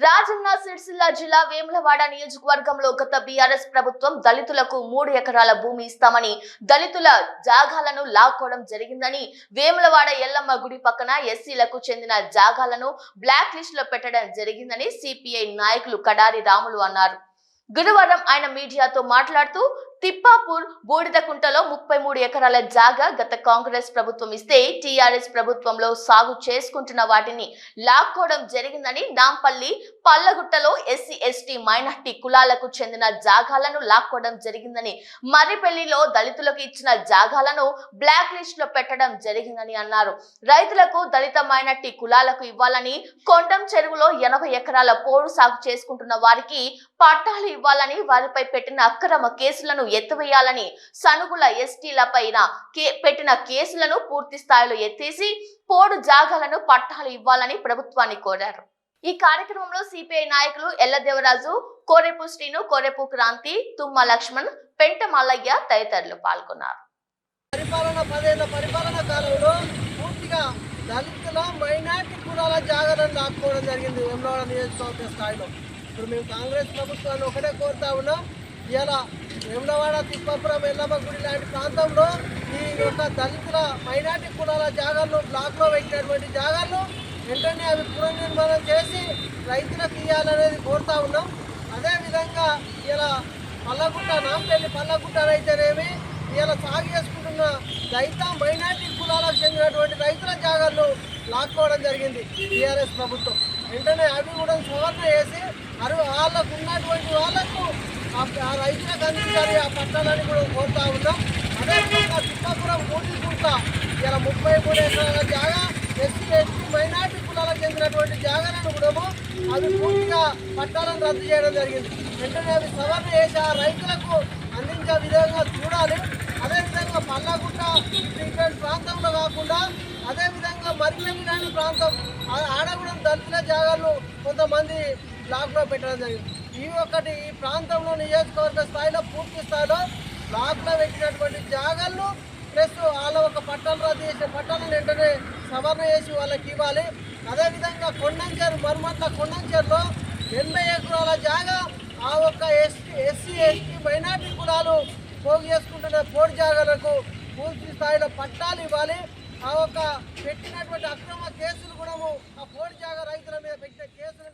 రాజన్న సిరిసిల్ల జిల్లా వేములవాడ నియోజకవర్గంలో గత బీఆర్ఎస్ ప్రభుత్వం దళితులకు మూడు ఎకరాల భూమి ఇస్తామని దళితుల జాగాలను లాక్కోవడం జరిగిందని వేములవాడ ఎల్లమ్మ గుడి పక్కన ఎస్సీలకు చెందిన జాగాలను బ్లాక్ లిస్ట్లో పెట్టడం జరిగిందని సిపిఐ నాయకులు కడారి రాములు అన్నారు. గురువారం ఆయన మీడియాతో మాట్లాడుతూ తిప్పాపూర్ బూడిదకుంటలో ముప్పై మూడు ఎకరాల జాగా గత కాంగ్రెస్ ప్రభుత్వం ఇస్తే టీఆర్ఎస్ ప్రభుత్వంలో సాగు చేసుకుంటున్న వాటిని లాక్కోవడం జరిగిందని నాంపల్లి పల్లగుట్టలో ఎస్సీ ఎస్టీ మైనార్టీ కులాలకు చెందిన జాగాలను లాక్కోవడం జరిగిందని మర్రిపల్లిలో దళితులకు ఇచ్చిన జాగాలను బ్లాక్ లిస్ట్లో పెట్టడం జరిగిందని అన్నారు. రైతులకు దళిత మైనార్టీ కులాలకు ఇవ్వాలని కొండం చెరువులో ఎనభై ఎకరాల పోడు సాగు చేసుకుంటున్న వారికి పట్టాలు ఇవ్వాలని వారిపై పెట్టిన అక్రమ కేసులను ఎత్తివేయాలని సనుగుల ఎస్టీలపైన కే- పెట్టిన కేసులను పూర్తి స్థాయిలో ఎత్తేసి పోడు జాగాలను పట్టాలు ఇవ్వాలని ప్రభుత్వాన్ని కోరారు. ఈ కార్యక్రమంలో సిపిఐ నాయకులు ఎల్లదేవరాజు కోరెపు శ్రీను కోరెపు క్రాంతి తుమ్మ లక్ష్మణ్ పెంట మల్లయ్య తదితరులు పాల్గొన్నారు. పరిపాలన పదేళ్ళ పరిపాలన కాలంలో పూర్తిగా దళితుల మైనార్టీ కులాల జాగరణ లాక్కోవడం జరిగింది వేములవాడ నియోజకవర్గ స్థాయిలో. ఇప్పుడు మేము కాంగ్రెస్ ప్రభుత్వాన్ని ఒకటే కోరుతా ఉన్నాం. ఇలా వేములవాడ తిప్పాపురం ఎల్లమ్మ గుడి లాంటి ప్రాంతంలో ఈ యొక్క దళితుల మైనార్టీ కులాల జాగాలను బ్లాక్లో పెట్టినటువంటి జాగాలను వెంటనే అవి పునర్నిర్మాణం చేసి రైతులకు ఇవ్వాలనేది కోరుతా ఉన్నాం. అదేవిధంగా ఇలా పల్లగుట్ట నాంపల్లి పల్లగుట్ట అయితేనేమి ఇలా సాగు చేసుకుంటున్న రైత మైనార్టీ కులాలకు చెందినటువంటి రైతుల జాగాలను లాక్కోవడం జరిగింది టీఆర్ఎస్ ప్రభుత్వం. వెంటనే అవి కూడా సవరణ చేసి అరు వాళ్ళకు ఉన్నటువంటి వాళ్ళకు ఆ- రైతులకు అందించాలి ఆ పట్టాలని కూడా కోరుతా ఉన్నాం. అదేవిధంగా తిప్పాపురం మూడికుంట ఇలా ముప్పై మూడు ఎకరాల జాగా ఎస్సీ ఎస్టీ మైనార్టీ కులాలకు చెందినటువంటి జాగాలను కూడా అవి పూర్తిగా పట్టాలను రద్దు చేయడం జరిగింది. వెంటనే అవి సవరణ చేసి ఆ రైతులకు అందించే విధంగా చూడాలి. అదేవిధంగా పల్లగుట్ట ఇటువంటి ప్రాంతంలో కాకుండా అదేవిధంగా మరిపెల్లి ప్రాంతం ఆడగూడెం దళితుల జాగాలను కొంతమంది బ్లాక్లో పెట్టడం జరిగింది. ఈ ఒకటి ఈ ప్రాంతంలో నియోజకవర్గ స్థాయిలో పూర్తి స్థాయిలో బ్లాక్లో పెట్టినటువంటి జాగాలను ప్లస్ వాళ్ళ ఒక పట్టాలు రద్దు చేసిన పట్టాలను వెంటనే సవరణ చేసి వాళ్ళకి ఇవ్వాలి. అదేవిధంగా కొండంచేరు మరుమట్ల కొండంచేరులో ఎనభై ఎకరాల జాగా ఆ ఒక్క ఎస్టీ ఎస్సీ ఎస్టీ మైనార్టీ కులాలు పోగు చేసుకుంటున్న పోటీ జాగాలకు పూర్తి స్థాయిలో పట్టాలు ఇవ్వాలి. ఆ ఒక్క పెట్టినటువంటి అక్రమ కేసులు కూడా ఆ పోటీ జాగా రైతుల మీద పెట్టిన కేసులను